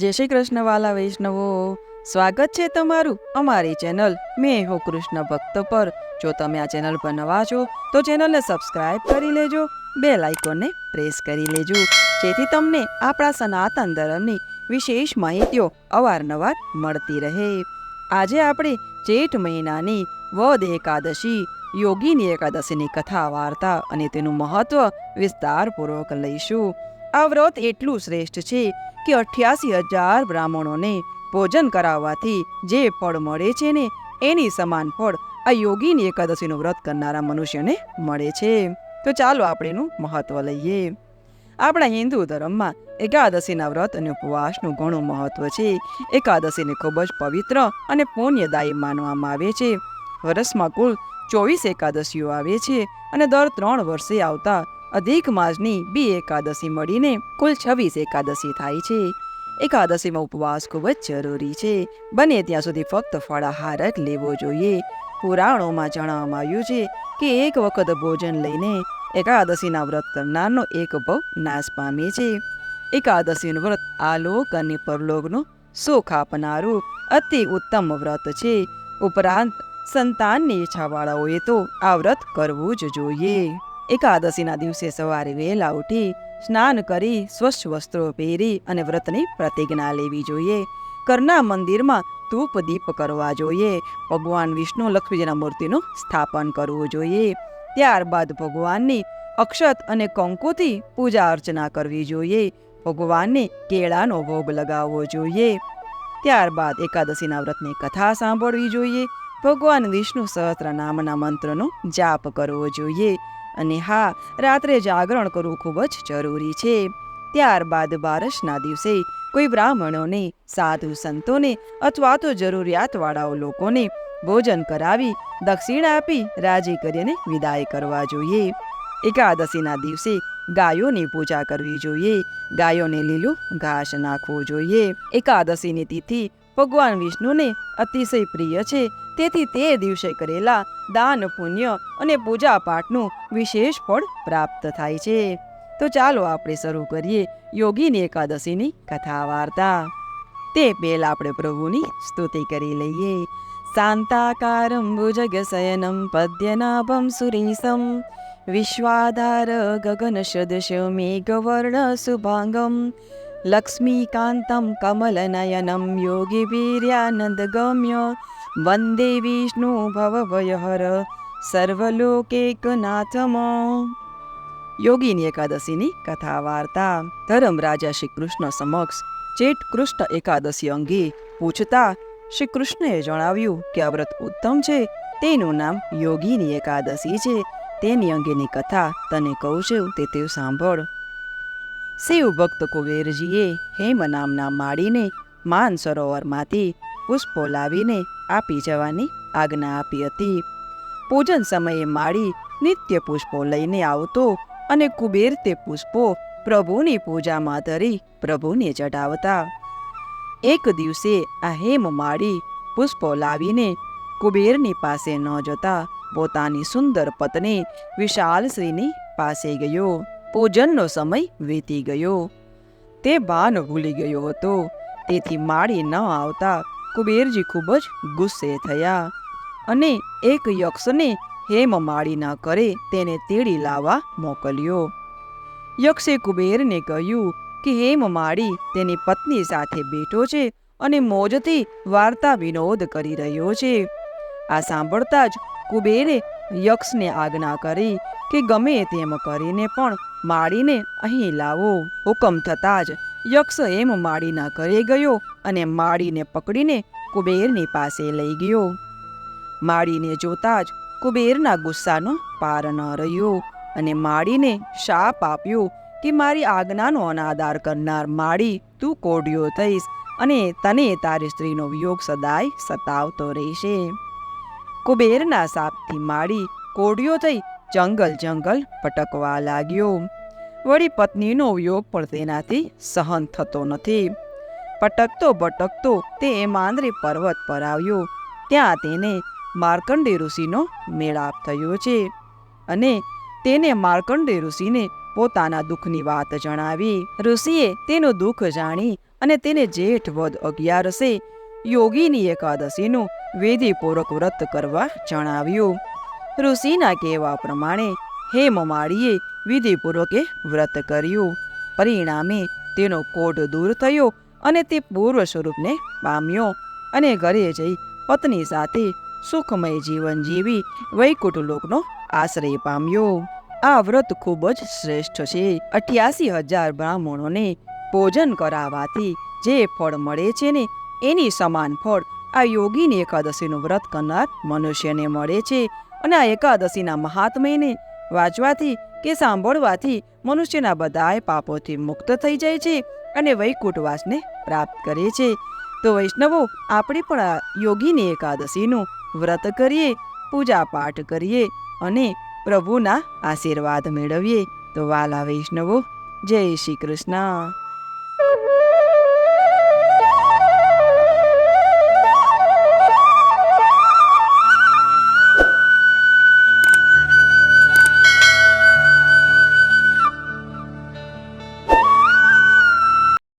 જય શ્રી કૃષ્ણ વાલા વૈષ્ણવો. સ્વાગત છે તમારું અમારી ચેનલ મેં હો કૃષ્ણ ભક્ત પર. જો તમે આ ચેનલ પર નવા છો, તો ચેનલને સબસ્ક્રાઇબ કરી લેજો બે લાઇકોનને પ્રેસ કરી લેજો, જેથી તમને આપણા સનાતન ધર્મની વિશેષ માહિતીઓ અવારનવાર મળતી રહે. આજે આપણે જેઠ મહિનાની વદ એકાદશી, યોગીની એકાદશીની કથા વાર્તા અને તેનું મહત્વ વિસ્તારપૂર્વક લઈશું. આ વ્રત એટલું શ્રેષ્ઠ છે કે અઠ્યાસી હજાર બ્રાહ્મણોને ભોજન કરાવવાથી જે ફળ મળે છે ને, એની સમાન ફળ આ યોગીની એકાદશીનું વ્રત કરનારા મનુષ્યને મળે છે. તો ચાલો આપણે એનું મહત્વ લઈએ. આપણા હિન્દુ ધર્મમાં એકાદશીના વ્રત અને ઉપવાસનું ઘણું મહત્વ છે. એકાદશીને ખૂબ જ પવિત્ર અને પુણ્યદાયી માનવામાં આવે છે. વર્ષમાં કુલ ચોવીસ એકાદશીઓ આવે છે અને દર ત્રણ વર્ષે આવતા અધિક માસની બી એકાદશી મળીને કુલ છવ્વીસ એકાદશી થાય છે. એકાદશીમાં ઉપવાસ ખૂબ જ જરૂરી છે. બને ત્યાં સુધી ફક્ત ફળાહાર જ લેવો જોઈએ. પુરાણોમાં જણાવવામાં આવ્યું છે કે એક વખત ભોજન લઈને એકાદશીના વ્રત કરનારનો એક ભવ નાશ પામે છે. એકાદશીનું વ્રત આલોક અને પરલોકનું સુખ આપનારું અતિ ઉત્તમ વ્રત છે. ઉપરાંત સંતાનની ઈચ્છાવાળાઓએ તો આ વ્રત કરવું જ જોઈએ. એકાદશીના દિવસે સવારે વહેલા ઉઠી સ્નાન કરી સ્વચ્છ વસ્ત્રો પહેરી અને વ્રતની પ્રતિજ્ઞા લેવી જોઈએ. કરના મંદિરમાં ધૂપ દીપ કરવા જોઈએ. ભગવાન વિષ્ણુ લક્ષ્મીજીના મૂર્તિનું સ્થાપન કરવું જોઈએ. ત્યારબાદ ભગવાનની અક્ષત અને કંકુથી પૂજા અર્ચના કરવી જોઈએ. ભગવાનને કેળાનો ભોગ લગાવવો જોઈએ. ત્યારબાદ એકાદશીના વ્રતની કથા સાંભળવી જોઈએ. ભગવાન વિષ્ણુ સહસ્ત્ર નામના મંત્રનો જાપ કરવો જોઈએ. અને હા, રાત્રે જાગરણ કરવું ખૂબ જ જરૂરી છે. ત્યારબાદ બારસના દિવસે કોઈ બ્રાહ્મણોને, સાધુ સંતોને અથવા તો જરૂરિયાતવાળાઓ લોકોને ભોજન કરાવી, દક્ષિણા આપી, રાજી કરીને વિદાય કરવા જોઈએ. એકાદશીના દિવસે ગાયોની પૂજા કરવી જોઈએ. ગાયોને લીલું ઘાસ નાખવું જોઈએ. એકાદશીની તિથિ ભગવાન વિષ્ણુને અતિશય પ્રિય છે. તેથી તે દિવસે કરેલા દાન, પુણ્ય અને પૂજા પાઠનું વિશેષ ફળ પ્રાપ્ત થાય છે. તો ચાલો આપણે શરૂ કરીએ યોગીની એકાદશીની કથા વાર્તા તે પહેલા આપણે પ્રભુની સ્તુતિ કરી લઈએ. શાંતાકારમ ભુજગશયનમ પદ્યનાભમ સુરીસમ વિશ્વાધાર ગગન સદૃશ્ય મેઘવર્ણ શુભાંગમ લક્ષ્મીકાંતમ કમલનયનમ યોગી વીર્યાનંદ ગમ્ય વંદે વિષ્ણુ ભવભયહર સર્વલોકેકનાથમ. યોગીની એકાદશીની કથા વાર્તા. ધરમ રાજા શ્રી કૃષ્ણ સમક્ષ ચેટ કૃષ્ણ એકાદશી અંગે પૂછતા શ્રી કૃષ્ણએ જણાવ્યું કે આ વ્રત ઉત્તમ છે. તેનું નામ યોગીની એકાદશી છે. તેની અંગેની કથા તને કહું છું તે તે સાંભળ. શિવ ભક્ત કુબેરજીએ હેમ નામના માળીને માન સરોવરમાંથી પુષ્પો લાવીને આપી જવાની આજ્ઞા આપી હતી. પૂજન સમયે માળી નિત્ય પુષ્પો લઈને આવતો અને કુબેર તે પુષ્પો પ્રભુની પૂજામાં ધરી પ્રભુને ચઢાવતા. એક દિવસે આ હેમ માળી પુષ્પો લાવીને કુબેરની પાસે ન જતા પોતાની સુંદર પત્ની વિશાલશ્રીની પાસે ગયો. પૂજનનો સમય વીતી ગયો. તે ભાન ભૂલી ગયો હતો. તેથી માળી ન આવતા કુબેરજી ખૂબ જ ગુસ્સે થયા અને એક યક્ષને હેમ માળી ન કરે તેને તેડી લાવવા મોકલ્યો. યક્ષે કુબેરને કહ્યું કે હેમ માળી તેની પત્ની સાથે બેઠો છે અને મોજથી વાર્તા વિનોદ કરી રહ્યો છે. આ સાંભળતા જ કુબેરે યક્ષને આજ્ઞા કરી કે ગમે તેમ કરીને પણ માળીને અહીં લાવો. હુકમ થતાં જ યક્ષ એમ માળીના ઘરે ગયો અને માળીને પકડીને કુબેરની પાસે લઈ ગયો. માળીને જોતા જ કુબેરના ગુસ્સાનો પાર ન રહ્યો અને માળીને શાપ આપ્યો કે મારી આજ્ઞાનો અનાદાર કરનાર માળી તું કોડિયો થઈશ અને તને તારી સ્ત્રીનો વિયોગ સદાય સતાવતો રહેશે. કુબેરના સાપથી માળી કોડિયો થઈ જંગલ જંગલ ભટકવા લાગ્યો. વળી પત્નીનો યોગ પણ તેનાથી સહન થતો નથી. પટકતો ભટકતો તે માંદરી પર્વત પર આવ્યો. ત્યાં તેને માર્કંડે ઋષિનો મેળાપ થયો છે અને તેને માર્કંડે ઋષિને પોતાના દુઃખની વાત જણાવી. ઋષિએ તેનું દુઃખ જાણી અને તેને જેઠ વદ અગિયારસે યોગીની એકાદશીનું વેદીપૂર્વક વ્રત કરવા જણાવ્યું. ઋષિના કહેવા પ્રમાણે હેમમાળીએ વિધિપૂર્વકે વ્રત કર્યું. પરિણામે તેનો કોઢ દૂર થયો અને તે પૂર્વ સ્વરૂપને પામ્યો અને ઘરે જઈ પત્ની સાથે સુખમય જીવન જીવી વૈકુંઠ લોકનો આશ્રય પામ્યો. આ વ્રત ખૂબ જ શ્રેષ્ઠ છે. અઠ્યાસી હજાર બ્રાહ્મણોને ભોજન કરાવવાથી જે ફળ મળે છે ને, એની સમાન ફળ આ યોગીની એકાદશીનું વ્રત કરનાર મનુષ્યને મળે છે અને આ એકાદશીના મહાત્મ્યને વાંચવાથી કે સાંભળવાથી મનુષ્યના બધાય પાપોથી મુક્ત થઈ જાય છે અને વૈકુટવાસને પ્રાપ્ત કરે છે. તો વૈષ્ણવો, આપણે પણ આ યોગીની એકાદશીનું વ્રત કરીએ પૂજા પાઠ કરીએ અને પ્રભુના આશીર્વાદ મેળવીએ. તો વાલા વૈષ્ણવો, જય શ્રી કૃષ્ણ.